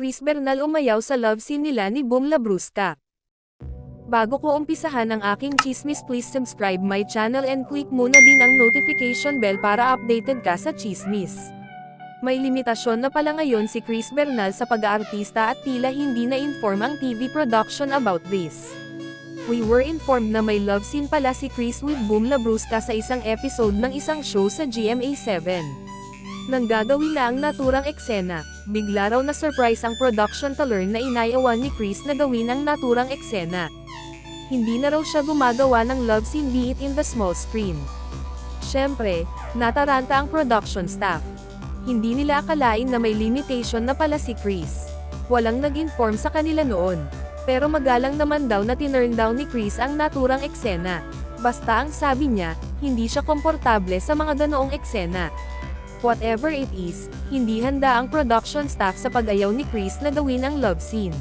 Chris Bernal umayaw sa love scene nila ni Boom Labrusca. Bago ko umpisahan ang aking chismis please subscribe my channel and click muna din ang notification bell para updated ka sa chismis. May limitasyon na pala ngayon si Chris Bernal sa pag-aartista at tila hindi na-inform ang TV production about this. We were informed na may love scene pala si Chris with Boom Labrusca sa isang episode ng isang show sa GMA7. Nang gagawin na ang naturang eksena, bigla raw na surprise ang production to learn na inayawan ni Chris na gawin ang naturang eksena. Hindi na raw siya gumagawa ng love scene be it in the small screen. Siyempre, nataranta ang production staff. Hindi nila akalain na may limitation na pala si Chris. Walang nag-inform sa kanila noon. Pero magalang naman daw na tinurn down ni Chris ang naturang eksena. Basta ang sabi niya, hindi siya komportable sa mga ganoong eksena. Whatever it is, hindi handa ang production staff sa pag-ayaw ni Chris na gawin ang love scene.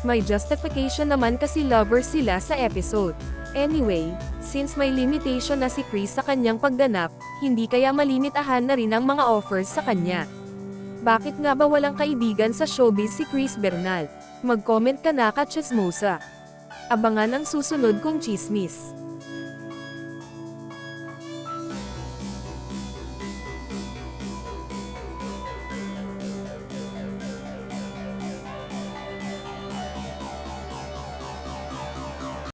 May justification naman kasi lovers sila sa episode. Anyway, since may limitation na si Chris sa kanyang pagganap, hindi kaya malimitahan na rin ang mga offers sa kanya. Bakit nga ba walang kaibigan sa showbiz si Chris Bernal? Mag-comment ka na ka chismosa. Abangan ang susunod kong chismis.